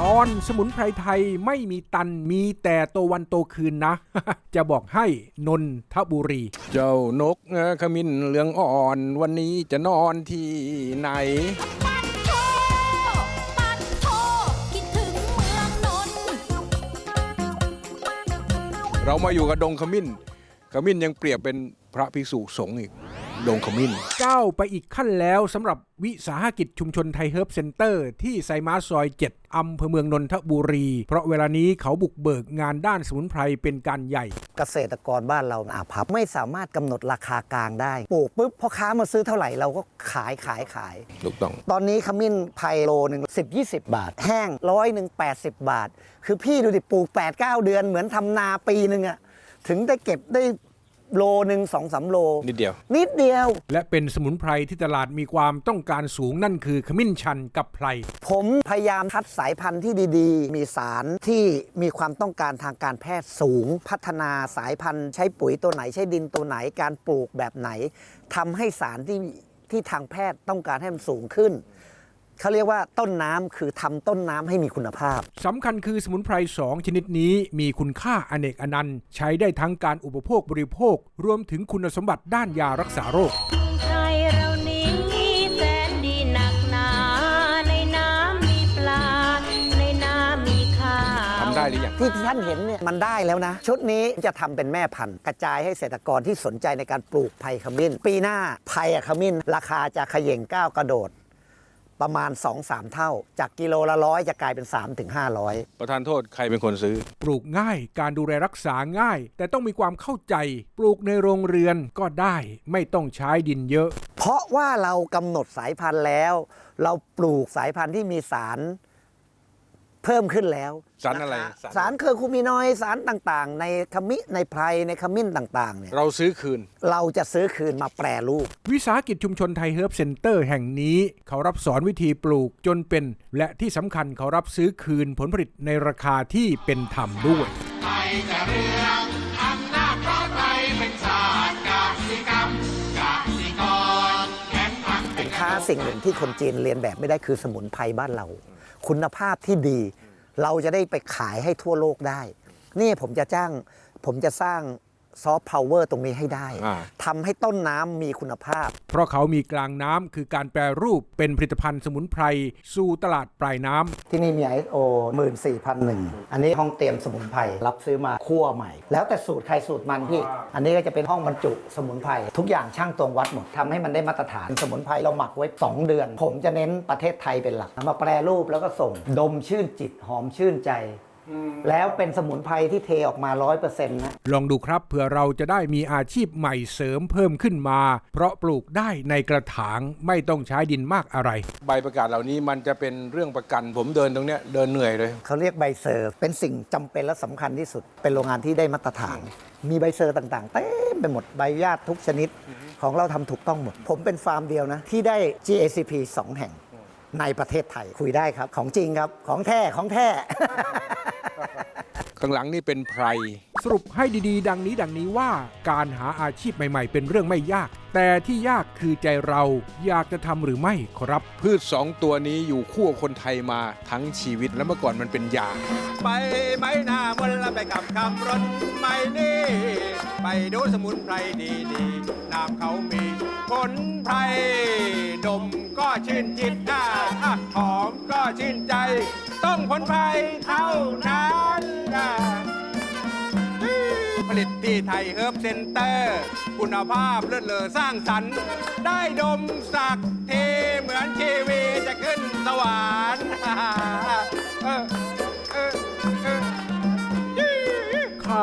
ตอนสมุนไพรไทยไม่มีตันมีแต่โตวันโตคืนนะ จะบอกให้นนทบุรี เจ้านกเอ่อขมิ้นเหลืองอ่อนวันนี้จะนอนที่ไหนปัดโทปัดโทคิดถึงเมืองนนท์เรามาอยู่กับดงขมิ้น ขมิ้นยังเปรียบเป็นพระภิกษุสงฆ์อีก ดงขมิ้นก้าวไปอีกขั้นแล้วสำหรับวิสาหกิจชุมชนไทยเฮิร์บเซ็นเตอร์ที่ไซมาซอย 7อำเภอเมืองนนทบุรี เพราะเวลานี้เขาบุกเบิกงานด้านสมุนไพรเป็นการใหญ่ เกษตรกรบ้านเราอาภัพไม่สามารถกำหนดราคากลางได้ปลูกปุ๊บพ่อค้ามาซื้อเท่าไหร่เราก็ขายขายขาย ถูกต้อง ตอนนี้ขมิ้นไพโลหนึ่งสิบยี่สิบบาท แห้งร้อยหนึ่งแปดสิบบาท คือพี่ดูดิปลูก8ปดเเดือนเหมือนทำนาปีหนึ่งอะถึงได้เก็บได้ โลหนึ่งสองสามโล นิดเดียว นิดเดียว และเป็นสมุนไพรที่ตลาดมีความต้องการสูงนั่นคือขมิ้นชันกับไพร ผมพยายามคัดสายพันธุ์ที่ดีๆ มีสารที่มีความต้องการทางการแพทย์สูง พัฒนาสายพันธุ์ใช้ปุ๋ยตัวไหน ใช้ดินตัวไหนการปลูกแบบไหนทำให้สารที่ที่ทางแพทย์ต้องการให้มันสูงขึ้น เขาเรียกว่าต้นน้ำคือทำต้นน้ำให้มีคุณภาพสำคัญคือสมุนไพร 2 ชนิดนี้มีคุณค่าอเนกอนันต์ ใช้ได้ทั้งการอุปโภคบริโภค รวมถึงคุณสมบัติด้านยารักษาโรคไทยเรานี้แสนดีหนักหนาในน้ำมีปลาในน้ำมีข้าวทำได้หรือยังที่ท่านเห็นเนี่ยมันได้แล้วนะ ชุดนี้จะทำเป็นแม่พันธุ์กระจายให้เกษตรกรที่สนใจในการปลูกไผ่ขมิ้น ปีหน้าไผ่ขมิ้น ราคาจะเขย่งก้าวกระโดด ประมาณ 2-3 เท่า จากกิโลละร้อยจะกลายเป็น 3-500 ประธานโทษใครเป็นคนซื้อ ปลูกง่ายการดูแลรักษาง่าย แต่ต้องมีความเข้าใจ ปลูกในโรงเรือนก็ได้ไม่ต้องใช้ดินเยอะ เพราะว่าเรากำหนดสายพันธุ์แล้ว เราปลูกสายพันธุ์ที่มีสาร เพิ่มขึ้นแล้วสารอะไรนคสารสารเคอร์คูมินอยด์สารต่างๆ ในขมิในไพรในขมิ้นต่างๆเนี่ยเราซื้อคืน เราจะซื้อคืนมาแปรรูป วิสาหกิจชุมชนไทยเฮิร์บเซ็นเตอร์แห่งนี้ เขารับสอนวิธีปลูกจนเป็น และที่สำคัญเขารับซื้อคืนผลผลิตในราคาที่เป็นธรรมด้วยสินค้าสิ่งหนึ่งที่คนจีนเรียนแบบไม่ได้คือสมุนไพรบ้านเรา คุณภาพที่ดี เราจะได้ไปขายให้ทั่วโลกได้ นี่ผมจะจ้างผมจะสร้าง ซอฟต์พาวเวอร์ตรงนี้ให้ได้อ่า ทำให้ต้นน้ำมีคุณภาพ เพราะเขามีกลางน้ำคือการแปรรูปเป็นผลิตภัณฑ์สมุนไพรสู่ตลาดปลายน้ำ ที่นี่มี ISO 14001 อันนี้ห้องเตรียมสมุนไพรรับซื้อมาคั่วใหม่ แล้วแต่สูตรใครสูตรมันพี่ อันนี้ก็จะเป็นห้องบรรจุสมุนไพรทุกอย่างช่างตวงวัดหมดทำให้มันได้มาตรฐานสมุนไพรเราหมักไว้ 2 เดือน ผมจะเน้นประเทศไทยเป็นหลักเอามาแปรรูปแล้วก็ส่ง ดมชื่นจิตหอมชื่นใจ แล้วเป็นสมุนไพรที่เทออกมา100%นะลองดูครับเผื่อเราจะได้มีอาชีพใหม่เสริมเพิ่มขึ้นมา เพราะปลูกได้ในกระถางไม่ต้องใช้ดินมากอะไร ใบประกาศเหล่านี้มันจะเป็นเรื่องประกัน ผมเดินตรงเนี้ยเดินเหนื่อยเลย เขาเรียกใบเซอร์ เป็นสิ่งจำเป็นและสำคัญที่สุด เป็นโรงงานที่ได้มาตรฐาน มีใบเซอร์ต่างๆเต็มไปหมดใบอนุญาตทุกชนิด ของเราทำถูกต้องหมด ผมเป็นฟาร์มเดียวนะ ที่ได้ GACP 2 แห่ง ในประเทศไทยคุยได้ครับ ของจริงครับ ของแท้ของแท้ ข้างหลังนี่เป็นไพร สรุปให้ดีๆ ดังนี้ดังนี้ว่าการหาอาชีพใหม่ ๆ เป็นเรื่องไม่ยาก แต่ที่ยากคือใจเราอยากจะทำหรือไม่ครับ พืชสองตัวนี้อยู่คู่กับคนไทยมาทั้งชีวิตและเมื่อก่อนมันเป็นยา ไปไหมหน้ามนต์แล้วไปกับคำรถไม่นี่ไปดูสมุนไพรดีๆน้ำเขามีผลไพรดมก็ชื่นจิตอะอะหอมก็ชื่นใจ ต้องผลไพรเท่านั้นอะ ผลิตที่ไทยเฮิร์บเซ็นเตอร์ คุณภาพเลิศเลอสร้างสรรค์ ได้ดมสักทีเหมือนชีวีจะขึ้นสวรรค์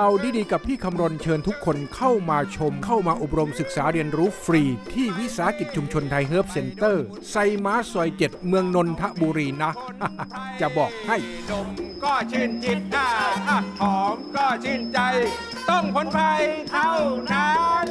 าวดีๆกับพี่คำรณเชิญทุกคนเข้ามาชม เข้ามาอบรมศึกษาเรียนรู้ฟรี ที่วิสาหกิจชุมชนไทยเฮิร์บเซ็นเตอร์ ไซม้าซอยเจ็ดเมืองนนทบุรีนะ จะบอกให้ดมก็ชื่นจิตอะหอมก็ชื่นใจ ต้องผลภัยเท่านั้น